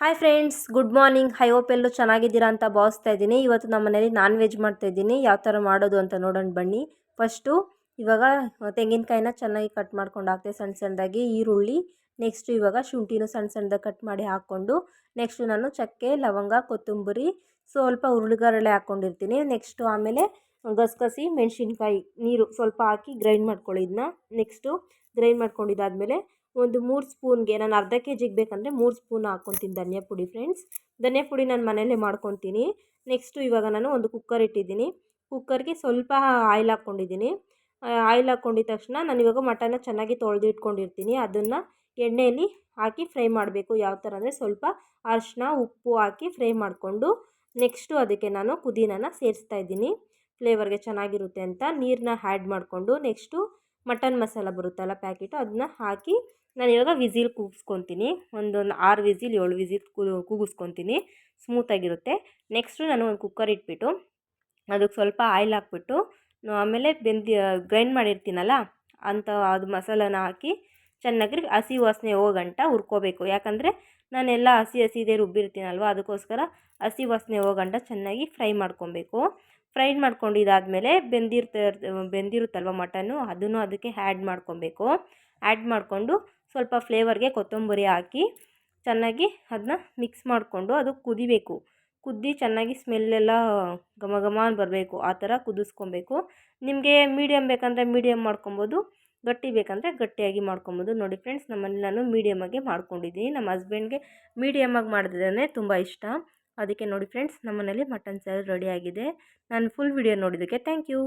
Hi friends good morning hi hope ಎಲ್ಲರೂ ಚೆನ್ನಾಗಿದ್ದೀರಾ ಅಂತ ಭಾವಿಸ್ತಾ ಇದ್ದೀನಿ. ಇವತ್ತು ನಮ್ಮ ಮನೇಲಿ ನಾನ್ ವೆಜ್ ಮಾಡ್ತಾ ಇದ್ದೀನಿ. ಯಾವ ಥರ ಮಾಡೋದು ಅಂತ ನೋಡೋಣ ಬನ್ನಿ. ಫಸ್ಟು ಇವಾಗ ತೆಂಗಿನಕಾಯಿನ ಚೆನ್ನಾಗಿ ಕಟ್ ಮಾಡ್ಕೊಂಡು ಹಾಕ್ತೆ ಸಣ್ಣ ಸಣ್ಣದಾಗಿ ಈರುಳ್ಳಿ. ನೆಕ್ಸ್ಟು ಇವಾಗ ಶುಂಠಿನೂ ಸಣ್ಣ ಸಣ್ಣದಾಗಿ ಕಟ್ ಮಾಡಿ ಹಾಕ್ಕೊಂಡು ನೆಕ್ಸ್ಟು ನಾನು ಚಕ್ಕೆ, ಲವಂಗ, ಕೊತ್ತಂಬರಿ, ಸ್ವಲ್ಪ ಹುರುಳಿಗರಳೆ ಹಾಕ್ಕೊಂಡಿರ್ತೀನಿ ನೆಕ್ಸ್ಟು ಆಮೇಲೆ ಗಸಗಸಿ, ಮೆಣಸಿನ್ಕಾಯಿ ನೀರು ಸ್ವಲ್ಪ ಹಾಕಿ ಗ್ರೈಂಡ್ ಮಾಡ್ಕೊಳ್ಳಿ ಇದನ್ನ ನೆಕ್ಸ್ಟು ಗ್ರೈಂಡ್ ಮಾಡ್ಕೊಂಡಿದ್ದಾದಮೇಲೆ ಒಂದು ಮೂರು ಸ್ಪೂನ್ಗೆ ನಾನು ಅರ್ಧ ಕೆ ಜಿಗೆ ಬೇಕಂದರೆ ಮೂರು ಸ್ಪೂನ್ ಹಾಕ್ಕೊತೀನಿ ಧನಿಯಾ ಪುಡಿ ಫ್ರೆಂಡ್ಸ್ ಧನಿಯಾ ಪುಡಿ ನಾನು ಮನೆಯಲ್ಲೇ ಮಾಡ್ಕೊತೀನಿ. ನೆಕ್ಸ್ಟು ಇವಾಗ ನಾನು ಒಂದು ಕುಕ್ಕರ್ ಇಟ್ಟಿದ್ದೀನಿ. ಕುಕ್ಕರ್ಗೆ ಸ್ವಲ್ಪ ಆಯಿಲ್ ಹಾಕ್ಕೊಂಡಿದ್ದೀನಿ. ಆಯಿಲ್ ಹಾಕ್ಕೊಂಡಿದ ತಕ್ಷಣ ನಾನು ಇವಾಗ ಮಟನ್ನ ಚೆನ್ನಾಗಿ ತೊಳೆದು ಇಟ್ಕೊಂಡಿರ್ತೀನಿ. ಅದನ್ನು ಎಣ್ಣೆಯಲ್ಲಿ ಹಾಕಿ ಫ್ರೈ ಮಾಡಬೇಕು. ಯಾವ ಥರ ಅಂದರೆ ಸ್ವಲ್ಪ ಅರಿಶಿನ ಉಪ್ಪು ಹಾಕಿ ಫ್ರೈ ಮಾಡಿಕೊಂಡು ನೆಕ್ಸ್ಟು ಅದಕ್ಕೆ ನಾನು ಪುದೀನನ ಸೇರಿಸ್ತಾ ಇದ್ದೀನಿ. ಫ್ಲೇವರ್ಗೆ ಚೆನ್ನಾಗಿರುತ್ತೆ ಅಂತ ನೀರನ್ನ ಆ್ಯಡ್ ಮಾಡಿಕೊಂಡು ನೆಕ್ಸ್ಟು ಮಟನ್ ಮಸಾಲ ಬರುತ್ತಲ್ಲ ಪ್ಯಾಕೆಟು ಅದನ್ನ ಹಾಕಿ ನಾನು ಇವಾಗ ವಿಸಿಲ್ ಕೂಗಿಸ್ಕೊತೀನಿ. ಒಂದೊಂದು ಆರು ವಿಸಿಲ್, ಏಳು ವಿಸಿಲ್ ಕೂಗಿಸ್ಕೊತೀನಿ. ಸ್ಮೂತಾಗಿರುತ್ತೆ ನೆಕ್ಸ್ಟು ನಾನು ಒಂದು ಕುಕ್ಕರ್ ಇಟ್ಬಿಟ್ಟು ಅದಕ್ಕೆ ಸ್ವಲ್ಪ ಆಯಿಲ್ ಹಾಕ್ಬಿಟ್ಟು, ಆಮೇಲೆ ಬೆಂದಿ ಗ್ರೈಂಡ್ ಮಾಡಿರ್ತೀನಲ್ಲ ಅಂಥ ಅದು ಮಸಾಲಾನ ಹಾಕಿ ಚೆನ್ನಾಗಿ ಹಸಿ ವಾಸನೆ ಹೋಗಂಟ ಹುರ್ಕೋಬೇಕು. ಯಾಕಂದರೆ ನಾನೆಲ್ಲ ಹಸಿ ಹಸಿದೇ ರುಬ್ಬಿರ್ತೀನಲ್ವ, ಅದಕ್ಕೋಸ್ಕರ ಹಸಿ ವಾಸನೆ ಹೋಗಂಟ ಚೆನ್ನಾಗಿ ಫ್ರೈ ಮಾಡ್ಕೊಬೇಕು. ಫ್ರೈ ಮಾಡ್ಕೊಂಡು ಇದಾದಮೇಲೆ ಬೆಂದಿರ್ತ, ಬೆಂದಿರುತ್ತಲ್ವ ಮಟನ್ನು, ಅದನ್ನು ಅದಕ್ಕೆ ಆ್ಯಡ್ ಮಾಡ್ಕೊಬೇಕು. ಆ್ಯಡ್ ಮಾಡಿಕೊಂಡು ಸ್ವಲ್ಪ ಫ್ಲೇವರ್ಗೆ ಕೊತ್ತಂಬರಿ ಹಾಕಿ ಚೆನ್ನಾಗಿ ಅದನ್ನ ಮಿಕ್ಸ್ ಮಾಡಿಕೊಂಡು ಅದು ಕುದಿಬೇಕು. ಕುದ್ದು ಚೆನ್ನಾಗಿ ಸ್ಮೆಲ್ಲೆಲ್ಲ ಘಮ ಘಮ ಬರಬೇಕು, ಆ ಥರ ಕುದಿಸ್ಕೊಬೇಕು. ನಿಮಗೆ ಮೀಡಿಯಮ್ ಬೇಕಂದರೆ ಮೀಡಿಯಮ್ ಮಾಡ್ಕೊಬೋದು. ಗಟ್ಟಿ ಬೇಕಂದರೆ ಗಟ್ಟಿಯಾಗಿ ಮಾಡ್ಕೊಬೋದು. ನೋಡಿ ಫ್ರೆಂಡ್ಸ್ ನಮ್ಮಲ್ಲಿ ನಾನು ಮೀಡಿಯಮ್ಮಾಗೆ ಮಾಡ್ಕೊಂಡಿದ್ದೀನಿ. ನಮ್ಮ ಹಸ್ಬೆಂಡ್ಗೆ ಮೀಡಿಯಮಾಗಿ ಮಾಡಿದ್ರೆ ತುಂಬ ಇಷ್ಟ. ಅದಕ್ಕೆ ನೋಡಿ ಫ್ರೆಂಡ್ಸ್ ನಮ್ಮನೇಲಿ ಮಟನ್ ಸಾರು ರೆಡಿಯಾಗಿದೆ ನಾನು ಫುಲ್ ವಿಡಿಯೋ ನೋಡಿದ್ದಕ್ಕೆ ಥ್ಯಾಂಕ್ ಯು